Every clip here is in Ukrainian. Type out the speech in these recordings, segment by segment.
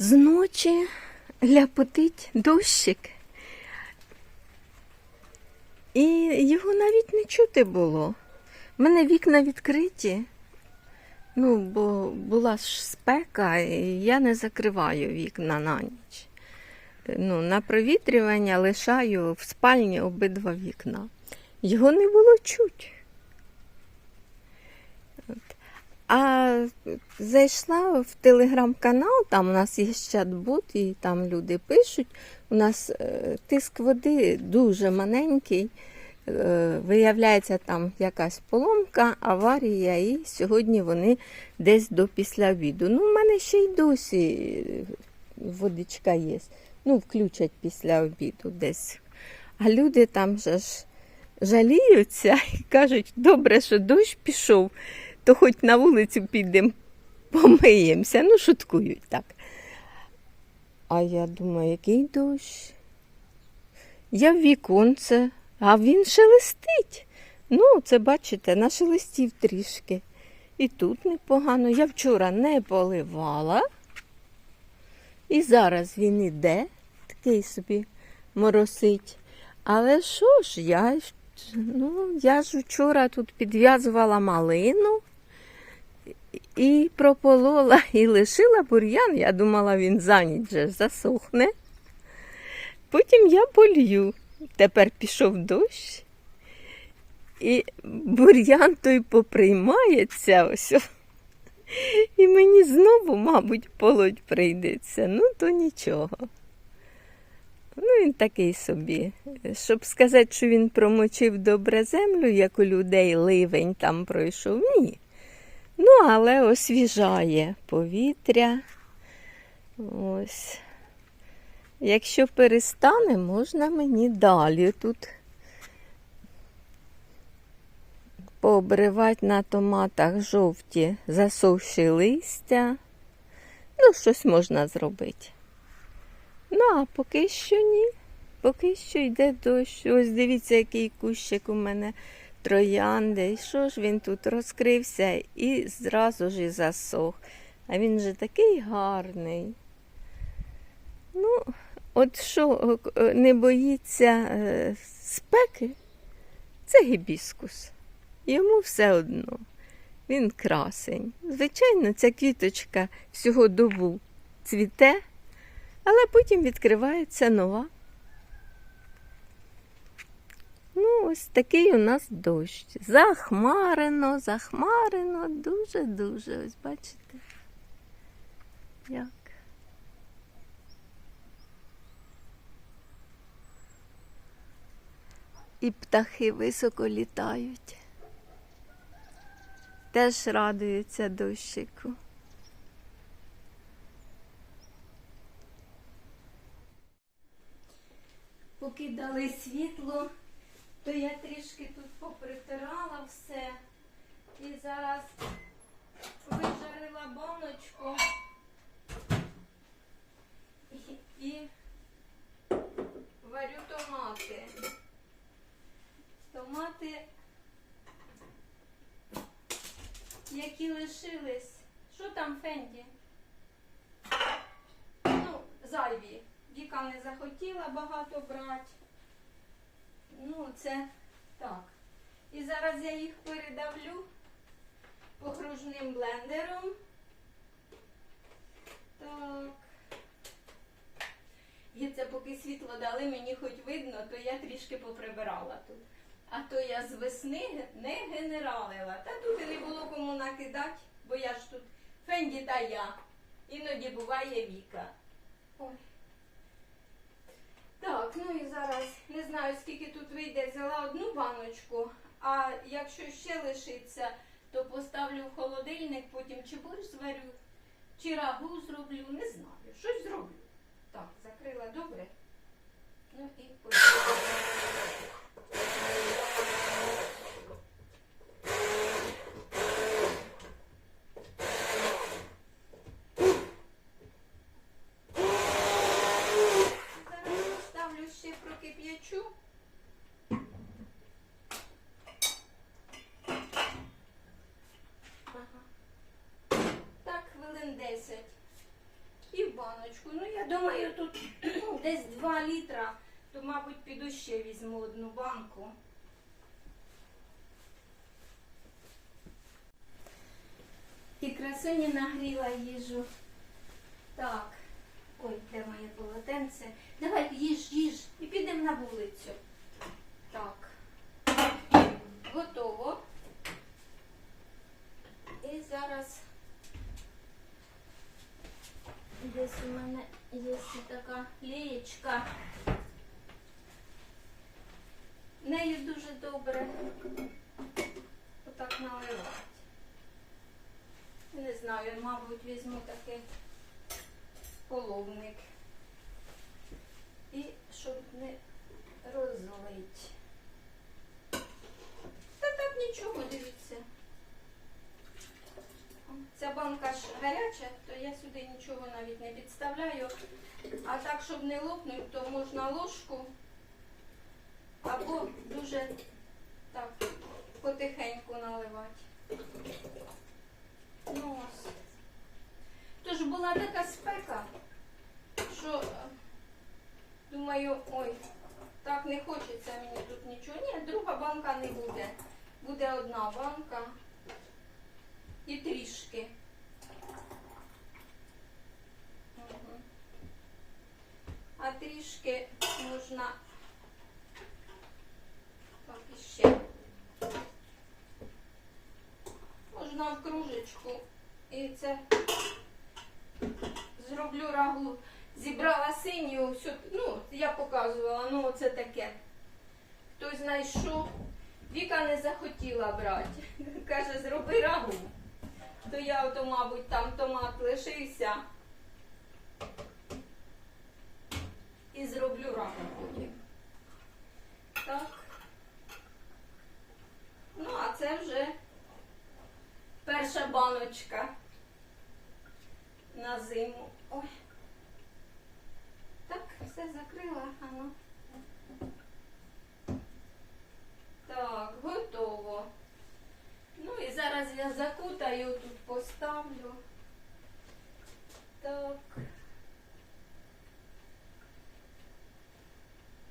Зночі ляпотить дощик. І його навіть не чути було. У мене вікна відкриті. Ну, бо була ж спека, і я не закриваю вікна на ніч. Ну, на провітрювання лишаю в спальні обидва вікна. Його не було чуть. От. А зайшла в телеграм-канал, там у нас є чат-бот, і там люди пишуть. У нас е, тиск води дуже маленький. Е, Виявляється, там якась поломка, аварія, і сьогодні вони десь до після обіду. Ну, в мене ще й досі е, водичка є. Ну, включать після обіду десь. А люди там же ж жаліються і кажуть, добре, що дощ пішов, то хоч на вулицю підемо помиємося. Ну, шуткують так. А я думаю, який дощ? Я в віконце, а він шелестить. Ну, це бачите, нашелестів трішки. І тут непогано. Я вчора не поливала. І зараз він іде, такий собі моросить. Але що ж, я, ну, я ж вчора тут підв'язувала малину і прополола, і лишила бур'ян. Я думала, він за ніч же засохне. Потім я полью. Тепер пішов дощ. І бур'ян той поприймається ось. І мені знову, мабуть, полоть прийдеться. Ну, то нічого. Ну, він такий собі. Щоб сказати, що він промочив добре землю, як у людей ливень там пройшов, ні. Ну, але освіжає повітря. Ось. Якщо перестане, можна мені далі тут пообривати на томатах жовті засохші листя. Ну, щось можна зробити. Ну, а поки що ні. Поки що йде дощ. Ось дивіться, який кущик у мене троянди. І що ж він тут розкрився і зразу ж і засох. А він же такий гарний. Ну, от що е, не боїться е, спеки, це гібіскус. Йому все одно. Він красень. Звичайно, ця квіточка всього добу цвіте, але потім відкривається нова. Ну, ось такий у нас дощ. Захмарено, захмарено, дуже-дуже. Ось бачите, як. І птахи високо літають. Теж радуються дощику. Поки дали світло, то я трішки тут попритирала все. І зараз вижарила баночку і, і варю томати. Томати, які лишились. Що там, Фенді? Ну, зайві. Віка не захотіла багато брати. Ну, це так. І зараз я їх передавлю погружним блендером. Так. І це поки світло дали, мені хоч видно, то я трішки поприбирала тут. А то я з весни не генералила. Та тут не було кому накидати, бо я ж тут Фенді та я. Іноді буває Віка. Ой. Так, ну і зараз не знаю, скільки тут вийде, взяла одну баночку, а якщо ще лишиться, то поставлю в холодильник, потім чи борщ зварю, чи рагу зроблю, не знаю. Щось зроблю. Так, закрила добре. Ну і поїхала. Зараз поставлю ще прокип'ячу. Ага. Так, хвилин 10. І в баночку. Ну, я думаю, тут десь 2 літра, то, мабуть, піду ще візьму одну банку. Красуні нагріла їжу. Так. Ой, де моє полотенце? Давай їж, їж і підемо на вулицю. Так. Готово. І зараз десь у мене є така лієчка. Нею дуже добре отак наливати. Не знаю, мабуть, візьму такий половник. І щоб не розлить. Та так нічого, дивіться. Ця банка ж гаряча, то я сюди нічого навіть не підставляю. А так, щоб не лопнуть, то можна ложку або дуже так потихеньку наливати. Ось. Тож була така спека, що е, думаю, ой, так не хочеться мені тут нічого. Ні, друга банка не буде. Буде одна банка і трішки. А трішки можна так іще. В кружечку. І це зроблю рагу. Зібрала синю, всю, ну, я показувала, ну оце таке. Хтось знайшов, Віка не захотіла брати. Каже, зроби рагу. То я ото, мабуть, там томат лишився. І зроблю рагу потім. Так. Ну, а це вже перша баночка на зиму. Ой. Так, все закрила, ано. Так, готово. Ну і зараз я закутаю, тут поставлю. Так.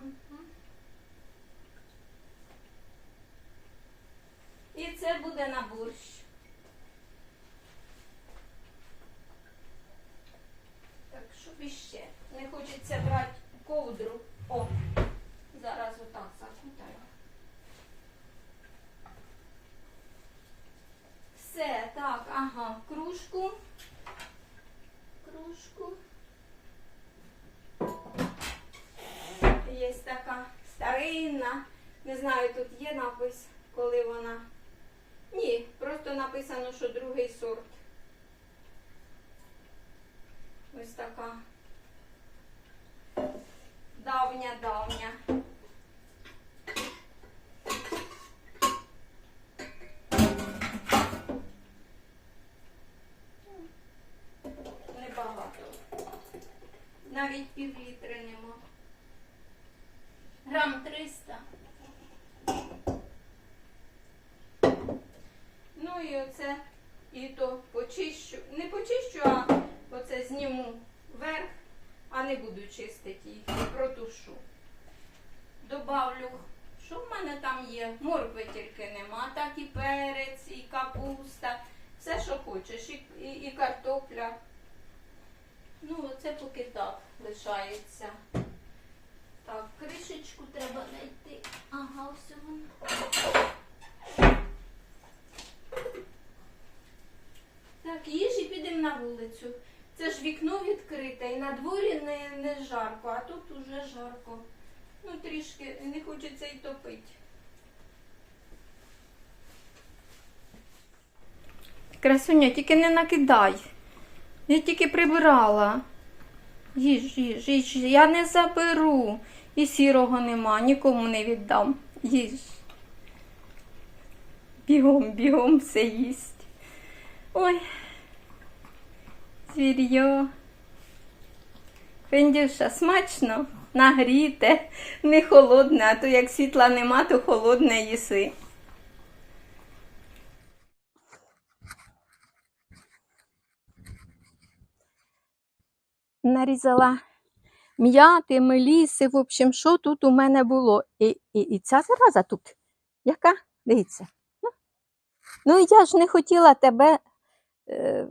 Мгм. І це буде на борщ. Так, щоб іще. Не хочеться брати ковдру. О, зараз отак закутаю. Все, так, ага, кружку. Кружку. Є така старинна. Не знаю, тут є напис, коли вона. Ні, просто написано, що другий сорт. Ось така давня-давня. Небагато. Навіть пів літри нема. Грам 300. Ну і оце, і то почищу. Не почищу, а оце зніму вверх, а не буду чистити їх, протушу. Добавлю, що в мене там є? Моркви тільки нема, так і перець, і капуста, все, що хочеш, і, і, і картопля. Ну, оце поки так лишається. Так, кришечку треба знайти. Ага, ось вона. Їж і підемо на вулицю. Це ж вікно відкрите, і на дворі не, не жарко, а тут уже жарко. Ну, трішки не хочеться й топити. Красуня, тільки не накидай. Я тільки прибирала. Їж, їж, їж, я не заберу. І сірого нема, нікому не віддам. Їж. Бігом, бігом все їсть. Ой. Звір'йо. Фендюша, смачно, нагріте, не холодне, а то як світла нема, то холодне їси. нарізала м'яти, меліси, в общем, що тут у мене було. І, і, і ця зараза тут. Яка? Дивіться. Ну, ну я ж не хотіла тебе. Е,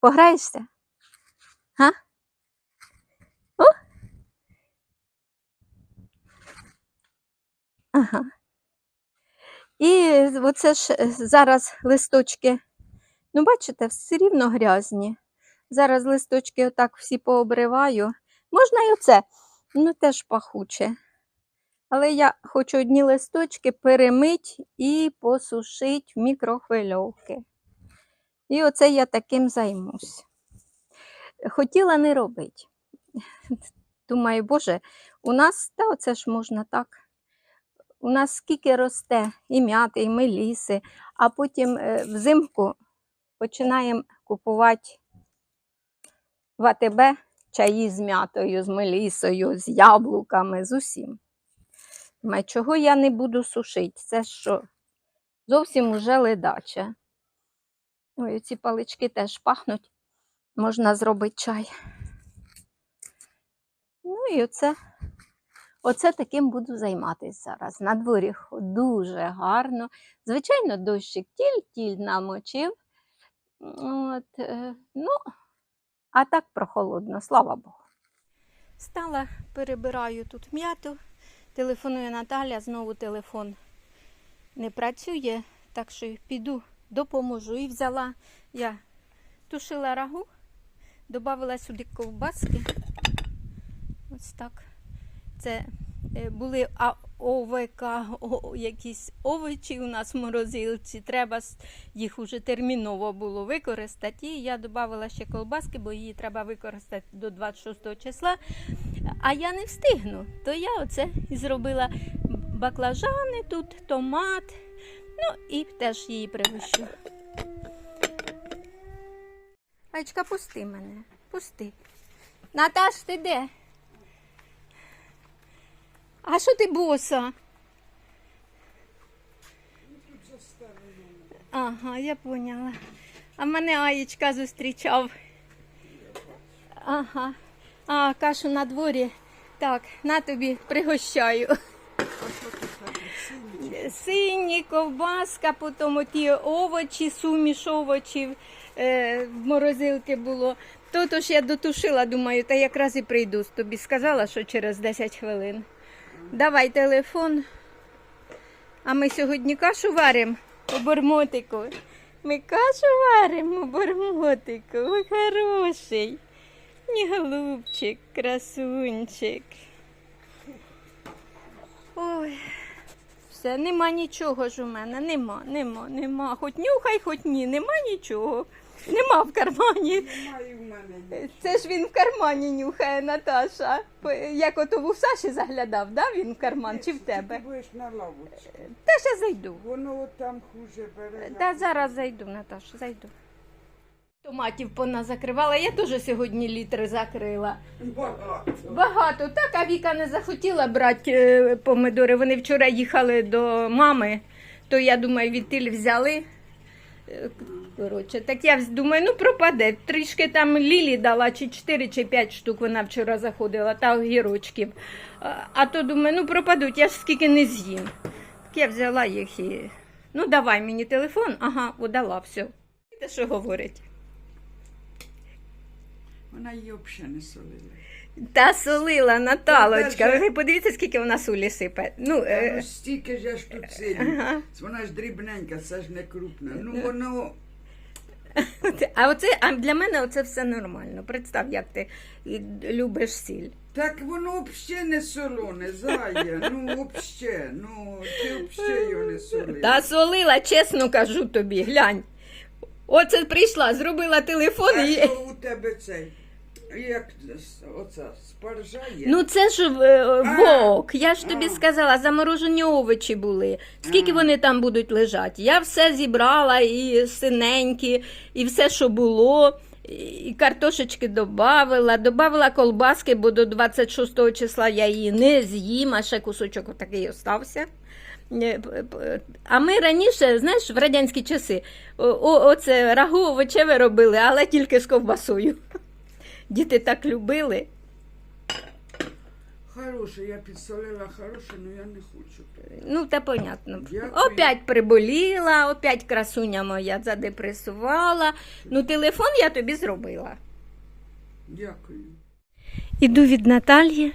пограєшся? Га? О? Ага. І оце ж е, зараз листочки, ну, бачите, все рівно грязні. Зараз листочки отак всі пообриваю. Можна і оце, ну теж пахуче. Але я хочу одні листочки перемить і посушити в мікрохвильовки. І оце я таким займусь. Хотіла не робити. Думаю, боже, у нас, та оце ж можна так. У нас скільки росте і м'яти, і меліси, а потім е, взимку починаємо купувати в АТБ чаї з м'ятою, з мелісою, з яблуками, з усім. Думаю, чого я не буду сушити? Це що? Зовсім уже ледаче. Ой, ці палички теж пахнуть. Можна зробити чай. Ну і оце, оце таким буду займатися зараз. На дворі дуже гарно. Звичайно, дощик тіль-тіль намочив. От, е, ну, а так прохолодно, слава Богу. Стала, перебираю тут м'яту, телефонує Наталя, знову телефон не працює, так що піду, допоможу. І взяла я тушила рагу, додала сюди ковбаски. Ось так. Це е, були ОВК, якісь овочі у нас в морозилці. Треба їх уже терміново було використати. І я додала ще колбаски, бо її треба використати до 26 числа. А я не встигну. То я оце зробила баклажани тут, томат. Ну і теж її пригощу. Айчка, пусти мене, пусти. Наташ, ти де? А що ти боса? Ага, я поняла. А мене Аєчка зустрічав. Ага. А, кашу на дворі. Так, на тобі пригощаю. Сині, ковбаска, потім оті овочі, суміш овочів е, в морозилки було. То то ж я дотушила, думаю, та якраз і прийду. Тобі сказала, що через 10 хвилин. Давай телефон. А ми сьогодні кашу варимо у бормотику. Ми кашу варимо у бормотику. Ой, хороший. Ні, голубчик, красунчик. Ой. Все, нема нічого ж у мене, нема, нема, нема. Хоч нюхай, хоч ні, нема нічого. Нема в кармані. Немає в мене. Це ж він в кармані нюхає, Наташа. Як ото в Саші заглядав, да? він в карман чи в тебе? Ти будеш на лавочці. Та ще зайду. Воно от там хуже бере. Та зараз зайду, Наташа, зайду. Томатів пона закривала, я теж сьогодні літри закрила. Багато. Багато. Так, а Віка не захотіла брати е, помидори. Вони вчора їхали до мами, то я думаю, відтиль взяли. Е, Коротше, так я думаю, ну пропаде. Трішки там Лілі дала, чи 4, чи 5 штук вона вчора заходила, та огірочків. А, а то думаю, ну пропадуть, я ж скільки не з'їм. Так я взяла їх і. Ну, давай мені телефон, ага, удала все. Те, що говорить. Вона її взагалі не солила. Та солила Наталочка. Та Ви подивіться, скільки вона солі сипе. Ну, Та е, ну стільки ж аж тут сильно. ага. Вона ж дрібненька, це ж не крупна. Ну воно А оце, а для мене оце все нормально. Представ, як ти і любиш сіль. так воно взагалі не солоне, зая. Ну взагалі. Ну ти взагалі його не солила. Та солила, чесно кажу тобі, глянь. Оце прийшла, зробила телефон А і. що у тебе цей? Як оця спаржа є? Ну це ж е, вок. Я ж тобі А. сказала, заморожені овочі були. Скільки вони там будуть лежати? Я все зібрала, і синенькі, і все, що було. І картошечки додавала, додавала колбаски, бо до 26 числа я її не з'їм, а ще кусочок отакий остався. Е, А ми раніше, знаєш, в радянські часи, о, о- оце рагу овочеве робили, але тільки з ковбасою. Діти так любили. Хороше, я підсолила хороше, але я не хочу. Ну, та понятно. Дякую. Опять приболіла, опять красуня моя задепресувала. Ну, телефон я тобі зробила. Дякую. Іду від Наталії,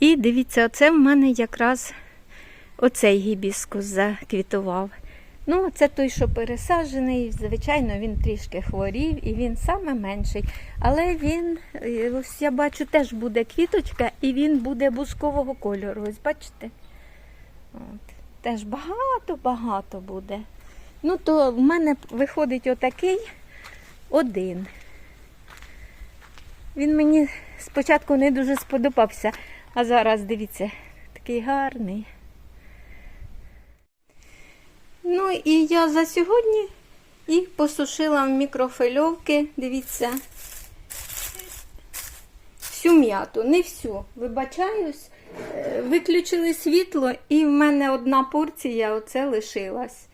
і дивіться, оце в мене якраз оцей гібіскус заквітував. Ну, це той, що пересаджений. Звичайно, він трішки хворів і він саме менший. Але він, е, ось я бачу, теж буде квіточка, і він буде бускового кольору. Ось бачите? От. Теж багато-багато буде. Ну, то в мене виходить отакий один. Він мені спочатку не дуже сподобався, а зараз дивіться, такий гарний. Ну і я за сьогодні їх посушила в мікрофильовки. Дивіться. Всю м'яту, не всю. Вибачаюсь, Е, виключили світло, і в мене одна порція оце лишилась.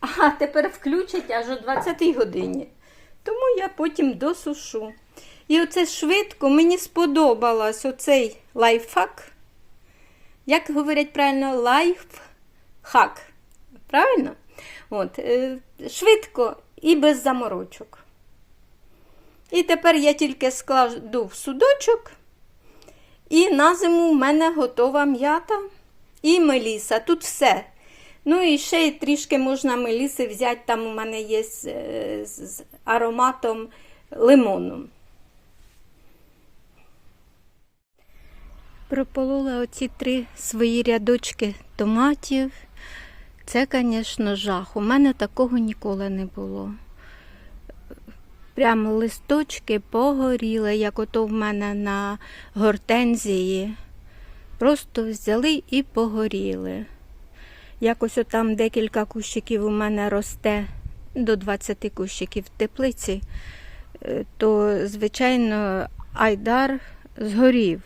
А тепер включать аж о 20 годині. Тому я потім досушу. І оце швидко мені сподобалось оцей лайфхак. Як говорять правильно, лайфхак. Правильно? От, е, швидко і без заморочок. І тепер я тільки складу в судочок, і на зиму в мене готова м'ята і меліса. Тут все. Ну і ще й трішки можна меліси взяти, там у мене є е, з- з ароматом лимону. Прополола оці три свої рядочки томатів. Це, звісно, жах. У мене такого ніколи не було. Прямо листочки погоріли, як ото в мене на гортензії. Просто взяли і погоріли. Якось отам декілька кущиків у мене росте до 20 кущиків в теплиці, е, то, звичайно, айдар згорів.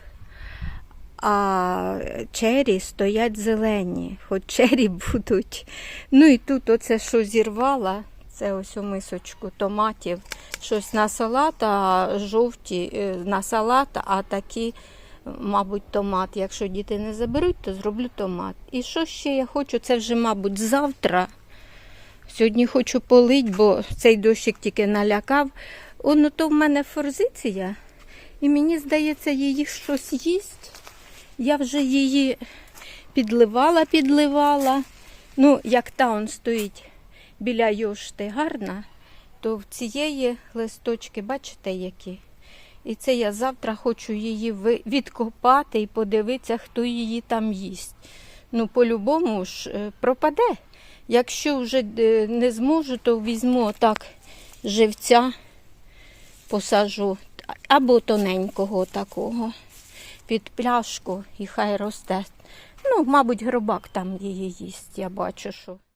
А чері стоять зелені, хоч чері будуть. Ну і тут оце, що зірвала, це ось у мисочку томатів. Щось на салат, а жовті е, на салат, а такі, мабуть, томат. Якщо діти не заберуть, то зроблю томат. І що ще я хочу? Це вже, мабуть, завтра. Сьогодні хочу полить, бо цей дощик тільки налякав. Воно то в мене форзиція, і мені здається, її щось їсть. Я вже її підливала, підливала. Ну, як та он стоїть біля йошти гарна, то в цієї листочки, бачите, які? І це я завтра хочу її відкопати і подивитися, хто її там їсть. Ну, по-любому ж е, пропаде. Якщо вже е, не зможу, то візьму так живця, посажу або тоненького такого під пляшку і хай росте. Ну, мабуть, гробак там її їсть, я бачу, що.